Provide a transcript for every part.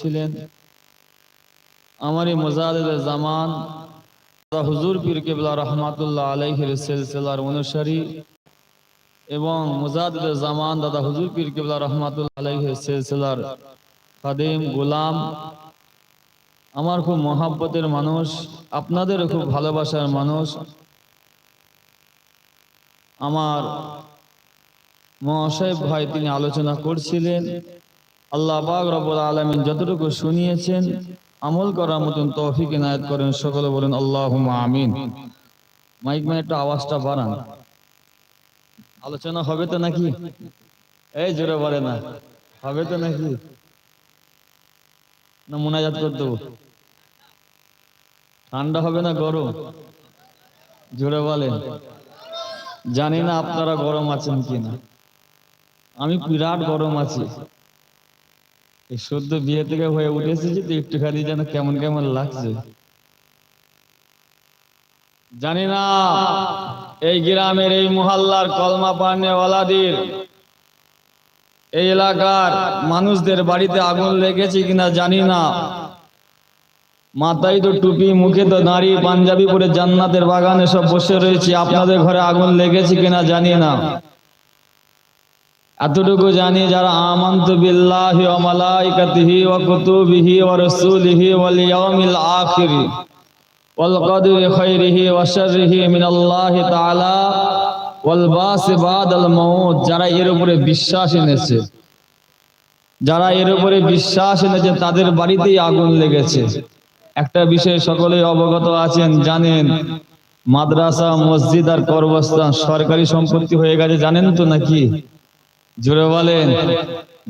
ছিলেন আমারই মোজাদের জামান হুজুর পীর কেবলা রহমাতুল্লাহ আলাইহির সিলসিলার অনুসারী এবং মুজাদের জামান, দাদা হুজুর পীর কেবলা রহমাতুল্লাহ আলাইহির সিলসিলার খাদিম গোলাম। আমার খুব মহাব্বতের মানুষ, আপনাদেরও খুব ভালোবাসার মানুষ। আমার মহাশয় ভাই তিনি আলোচনা করছিলেন। আল্লাহ পাক রব্বুল আলামিন যতটুকু শুনিয়েছেন, আমল করার মতন তৌফিক ইনায়াত করেন। সকলে বলেন আল্লাহুম্মা আমিন। মাইক মানে একটু আওয়াজটা বাড়ান। আলোচনা হবে তো নাকি? এই জোরে বলে না। হবে তো নাকি? না, মোনাজাত করে দেবো। ঠান্ডা হবে না গরম? জোরে বলেন। জানি না আপনারা গরম আছেন কিনা। আমি বিরাট গরম আছি। এই সদ্য বিয়ে থেকে হয়ে উঠেছি তো একটুখানি যেন কেমন কেমন লাগছে। জানি না এই গ্রামের এই মহল্লার কলমা পানেওয়ালাদের এই এলাকার মানুষদের বাড়িতে আগুন লেগেছে কিনা জানি না। মাথায় তো টুপি, মুখে তো দাঁড়িয়ে পাঞ্জাবি পরে জান্নাতের বাগানে সব বসে রয়েছে। আপনাদের ঘরে আগুন লেগেছে কিনা জানি না। এতটুকু জানি যারা আমান্ত বিল্লাহি ওয়া মালাইকাতিহি ওয়া কুতুবিহি ওয়া রাসূলিহি ওয়াল ইয়াউমিল আখির। ওয়াল কদরি খাইরিহি ওয়া শাররিহি মিনাল্লাহি তাআলা ওয়াল বাস বাদাল মাউত। যারা এর উপরে বিশ্বাস এনেছে, যারা এর উপরে বিশ্বাস এনেছে, তাদের বাড়িতেই আগুন লেগেছে। একটা বিষয় সকলে অবগত আছেন, জানেন, মাদ্রাসা, মসজিদ আর কর্মস্থান সরকারি সম্পত্তি হয়ে গেছে, জানেন তো নাকি? জোরে বলেন।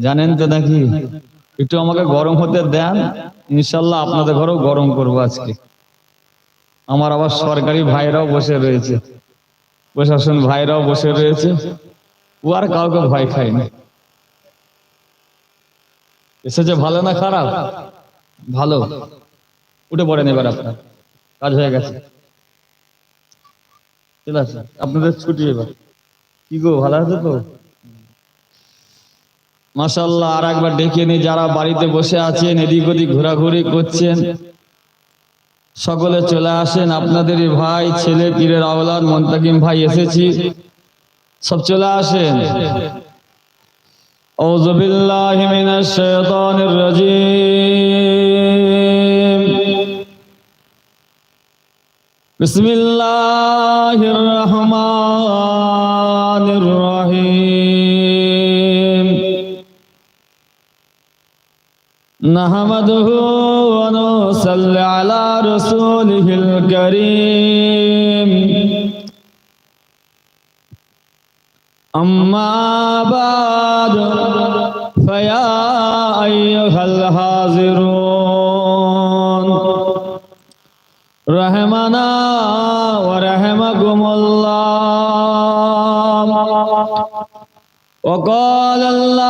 জানেন তো নাকি? একটু আমাকে গরম হতে দেন। ইনশাল্লাহ আপনাদের ঘরেও গরম করব আজকে। আমার আবার সরকারি ভাইরাও বসে রয়েছে। প্রশাসন ভাইরাও বসে রয়েছে। ও আর কাউকে ভয় খায়নি এসেছে ভালো না খারাপ? ভালো। উঠে পড়েন এবার আপনার। কাজ হয়ে গেছে। ঠিক আছে, আপনাদের ছুটি এবার। কি গো, ভালো আছে তো? মাসাল্লাহ আর একবার ডেকে নি যারা বাড়িতে বসে আছেন এদিক ওদিক ঘোরাঘুরি করছেন সকলে চলে আসেন আপনাদেরই ভাই ছেলে পীরের আওলাদ মন্তাকিম ভাই এসেছি সব চলে আসেন أعوذ بالله من الشيطان الرجيم بسم الله الرحمن الرحيم نحمده ونصلي على رسوله الكريم. أما بعد فيا أيها الحاضرون رحمنا ورحمكم الله. وقال الله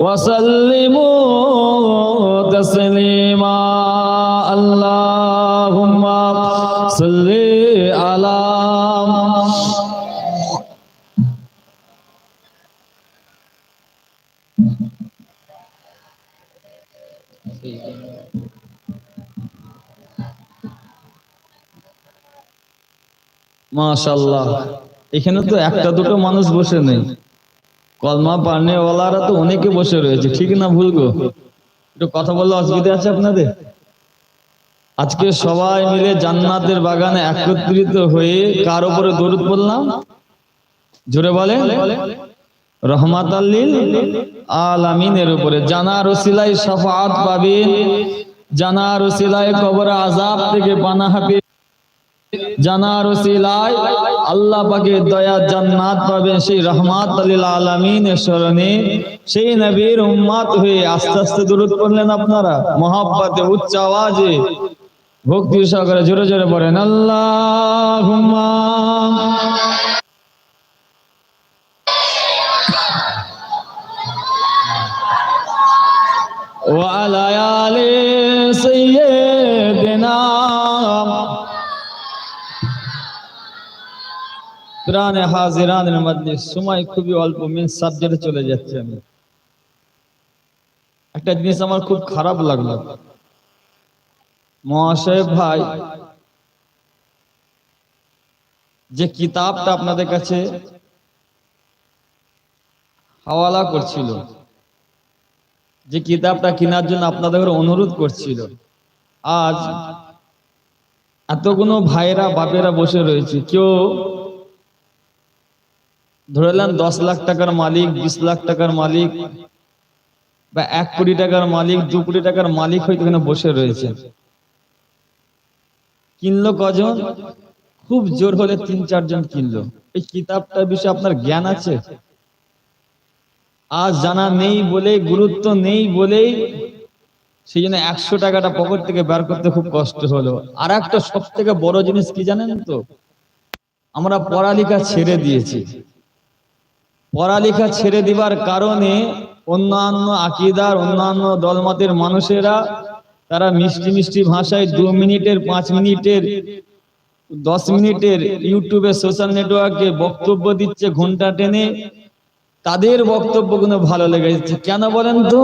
وسلموا تسليما اللهم صل على মাশাল্লাহ এখানে তো একটা দুটো মানুষ বসে নেই কলমা পানেওয়ালারা তো অনেকে বসে রয়েছে, ঠিক না ভুল গো? একটু কথা বললে অসুবিধা আছে আপনাদের? আজকে সবাই মিলে জান্নাতের বাগানে একত্রিত হয়ে কার উপরে দরুদ পড়লাম? জোরে বলে রহমাত আল্লিল আলামিনের উপরে। জানা রসিলাই সাফাত পাবেন জানা রসিলাই কবর আজাব থেকে পানাহা পেয়ে জানার ওসিলায় আল্লাহ পাকে দয়া জান্নাত পাবেন, সেই রহমাত আলিল আলমিনের স্মরণে। সেই নবীর উম্মাত হয়ে আস্তে আস্তে দূরত করলেন আপনারা। মহাব্বাতে, উচ্চ আওয়াজে। ভক্তি সহকারে জোরে জোরে পড়েন আল্লাহ ওয়ালা হাজিরানের মধ্যে সময় খুবই অল্প মিন সাবজেক্টে চলে যাচ্ছে আমি। একটা জিনিস আমার খুব খারাপ লাগল। মহাশয় ভাই, যে কিতাবটা আপনাদের কাছে হাওয়ালা করছিল, যে কিতাবটা কেনার জন্য আপনাদের অনুরোধ করছিল, আজ এতগুলো ভাইরা বাপেরা বসে রয়েছে, কেউ ধরলেন দশ লাখ টাকার মালিক, বিশ লাখ টাকার মালিক বা এক কোটি টাকার মালিক, দু কোটি টাকার মালিক হয়তো এখানে বসে রয়েছে। কিনলো কজন? খুব জোর হলে তিন চারজন কিনলো। এই কিতাবটার বিষয়ে আপনার জ্ঞান আছে? আজ জানা নেই বলে গুরুত্ব নেই বলেই সেই জন্য একশো টাকাটা পকেট থেকে বের করতে খুব কষ্ট হলো। আর একটা সব থেকে বড় জিনিস কি জানেন তো? আমরা পড়ালেখা ছেড়ে দিয়েছি। পড়ালেখা ছেড়ে দিবার কারণে অন্যান্য আকিদার, অন্যান্য দলমতের মানুষেরা, তারা মিষ্টি মিষ্টি ভাষায় দু মিনিটের, পাঁচ মিনিটের, দশ মিনিটের ইউটিউবে সোশ্যাল নেটওয়ার্কে বক্তব্য দিচ্ছে ঘণ্টা টেনে, তাদের বক্তব্যগুলো ভালো লেগেছে। কেন বলেন তো?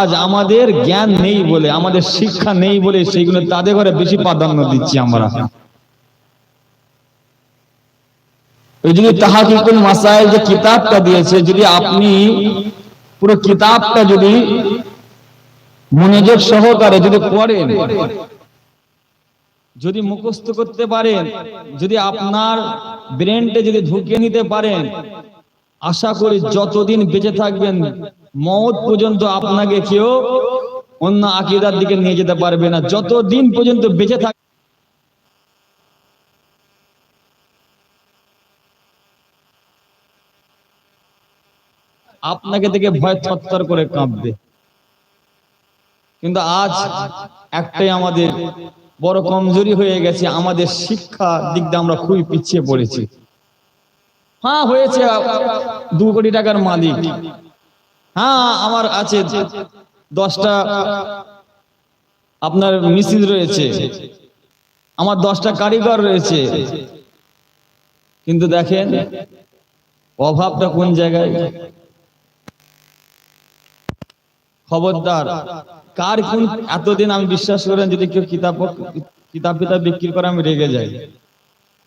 আজ আমাদের জ্ঞান নেই বলে, আমাদের শিক্ষা নেই বলে, সেইগুলো তাদের ঘরে বেশি প্রাধান্য দিচ্ছি আমরা। যদি তাহাকিকুল মাসাইল যে কিতাবটা দিয়েছে, যদি আপনি পুরো কিতাবটা যদি মনোযোগ সহকারে যদি পড়েন, যদি মুখস্থ করতে পারেন, যদি আপনার ব্রেনটা যদি ঢুকিয়ে নিতে পারেন, আশা করি যতদিন বেঁচে থাকবেন মত পর্যন্ত আপনাকে কেউ অন্য আকিদার দিকে নিয়ে যেতে পারবে না। যতদিন পর্যন্ত বেঁচে থাক আপনাকে দেখে ভয় থরথর করে কাঁপবে। কিন্তু আজ একটাই আমাদের বড় কমজোরি হয়ে গেছে, আমাদের শিক্ষা দিক দিয়ে আমরা খুবই পিছিয়ে পড়েছি। হ্যাঁ হয়েছে, দু কোটি টাকার মালিক। হ্যাঁ আমার আছে দশটা আপনার মিছিল রয়েছে, আমার দশটা কারিগর রয়েছে। কিন্তু দেখেন, অভাবটা কোন জায়গায়? খবরদার। কার কোন এতদিন আমি বিশ্বাস করেন যদি কেউ কিতাব কিতাব কিতাব বিক্রি করে আমি রেগে যাই।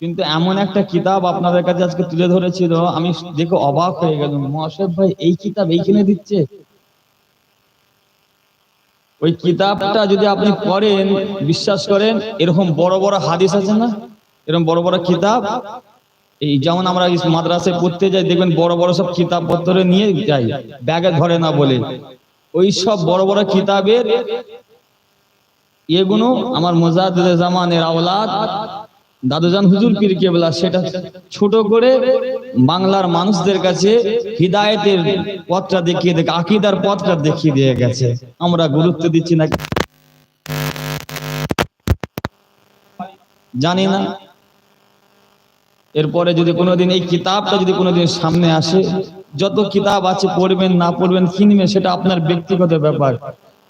কিন্তু এমন একটা কিতাব আপনাদের কাছে আজকে তুলে ধরেছিল আমি দেখে অবাক হয়ে গেলাম। মহাশয় ভাই, এই কিতাব এইখানে দিচ্ছে? ওই কিতাবটা যদি আপনি পড়েন, বিশ্বাস করেন, এরকম বড় বড় হাদিস আছে না? এরকম বড় বড় কিতাব? এই যেমন আমরা মাদ্রাসায় পড়তে যাই, দেখবেন বড় বড় সব কিতাব পত্র নিয়ে যাই, ব্যাগে ধরে না বলে। ওই সব বড় বড় কিতাবের এগুলো আমার মোজাদ জামানের আওলাদ। দাদুজান হুজুর পীর কেবলা, সেটা ছোট করে বাংলার মানুষদের কাছে হৃদায়তের পথটা দেখিয়ে দেখে, আকিদার পথটা দেখিয়ে দিয়ে গেছে। আমরা গুরুত্ব দিচ্ছি না। জানি না। এরপরে যদি কোনোদিন এই কিতাবটা যদি কোনোদিন সামনে আসে যত কিতাব আছে পড়বেন, না পড়বেন, কিনবেন, সেটা আপনার ব্যক্তিগত ব্যাপার।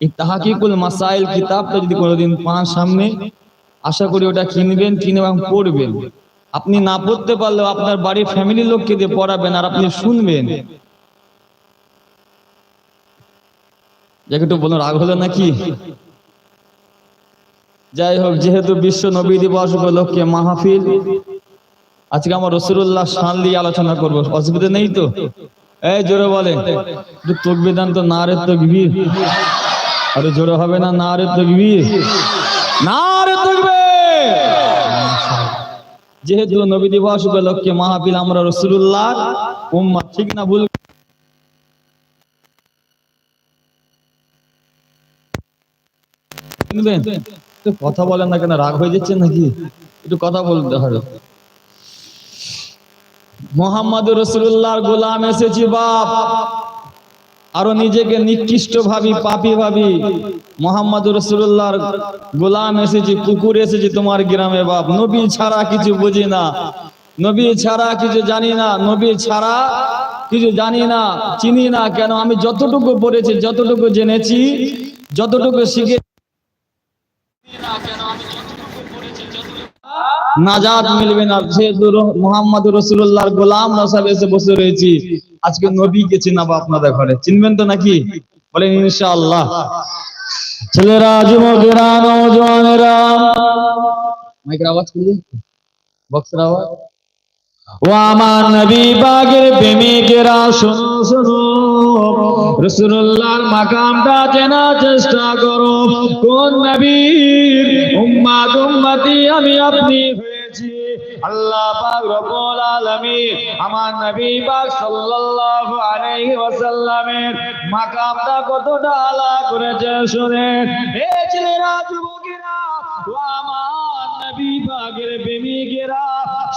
এই তাহাকিকুল মাসাইল কিতাবটা যদি কোনোদিন পান সামনে, আশা করি ওটা কিনবেন, কিনে এবং পড়বেন। আপনি না পড়তে পারলেও আপনার বাড়ির ফ্যামিলির লোককে দিয়ে পড়াবেন আর আপনি শুনবেন। একটু বলুন, রাগ হলো নাকি? যাই হোক, যেহেতু বিশ্ব নবী দিবস উপলক্ষে মাহফিল আজকে আমার রসুল্লাহ শান দিয়ে আলোচনা করব। অসুবিধা নেই তো? এই জোরে বলে তকবিদান তো না রে তকবির। আরে জোরে হবে না না রে তকবির! যেহেতু নবী দিবস উপলক্ষে আমরা রসুল্লাহ উম্মা ঠিক না ভুল? কথা বলেন না কেন, রাগ হয়ে যাচ্ছে নাকি? একটু কথা বলতে হবে। মোহাম্মদ রসুল্লাহর গোলাম এসেছি বাপ। আরও নিজেকে নিকৃষ্ট ভাবি পাপি ভাবি মোহাম্মদ রসুল্লাহর গোলাম এসেছি, কুকুর এসেছি তোমার গ্রামে বাপ। নবী ছাড়া কিছু বুঝি না। নবী ছাড়া কিছু জানি না। নবী ছাড়া কিছু জানি না, চিনি না কেন? আমি যতটুকু পড়েছি, যতটুকু জেনেছি, যতটুকু শিখে নাজাত মিলবে না। যেহেতু মোহাম্মদ রসুল্লাহর গোলাম নসাব এসে বসে রয়েছি। আজকে চিনাবো আপনাদের ঘরে। চিনবেন তো নাকি? বলেন ছেলেরা, যুবকেরা মাইকের আওয়াজ বক্সের আওয়াজ। ও আমার নবী বাগের প্রেমিকেরা রসুল্লাহর মাকামটা চেনা চেষ্টা করো। কোন নবীর উম্মাদ, উম্মতি আমি আপনি হয়েছি। আল্লাহ পাক রব্বুল আলামিন আমার নবী পাক সাল্লাল্লাহু আলাইহি ওয়াসাল্লামের মাকামটা কতটা আলা করেছে শুনেন। হে ছেলেরা, যুবকেরা, ও আমার নবী পাকের প্রেমিকেরা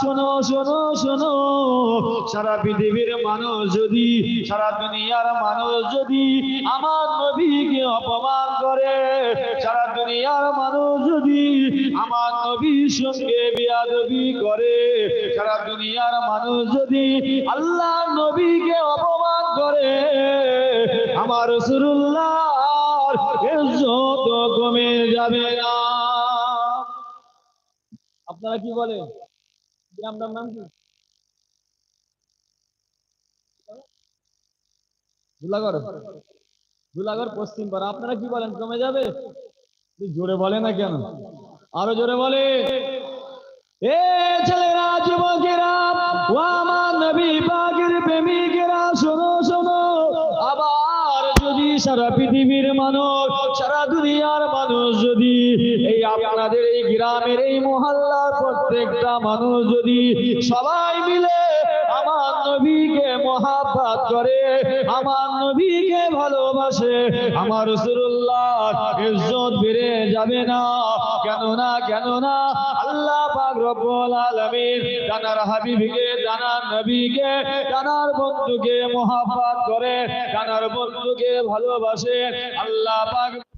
শোনো শোনো শোনো। সারা পৃথিবীর মানুষ যদি, সারা দুনিয়ার মানুষ যদি আমার নবীকে অপমান করে, সারা দুনিয়ার মানুষ যদি আমার নবীর সঙ্গে বিয়াদবি করে, সারা দুনিয়ার মানুষ যদি আল্লাহ নবীকে অপমান করে, আমার ইজ্জত কমে যাবে না। আপনারা কি বলেন? গ্রামটার নাম কি ধুলাগড় ধুলাগড় পশ্চিম পাড়া আপনারা কি বলেন কমে যাবে জোরে বলে না কেন আরও জোরে বলে এ ছেলেরা যুবকেরা ও আমার নবী পাকের প্রেমিকেরা শোনো শোনো আবার যদি সারা পৃথিবীর মানুষ সারা দুনিয়ার মানুষ যদি এই আপনাদের এই গ্রামের এই মহল্লার প্রত্যেকটা মানুষ যদি সবাই মিলে আমার নবীকে মহাব্বাত করে, আমার নবীকে ভালোবাসে, আমার রসুল্লাহ ইজ্জত বেড়ে যাবে না। কেন না কেন না আল্লাহ বন্ধুকে মহাব্বাত করে জানার বন্ধুকে ভালোবাসে। আল্লাহ পাক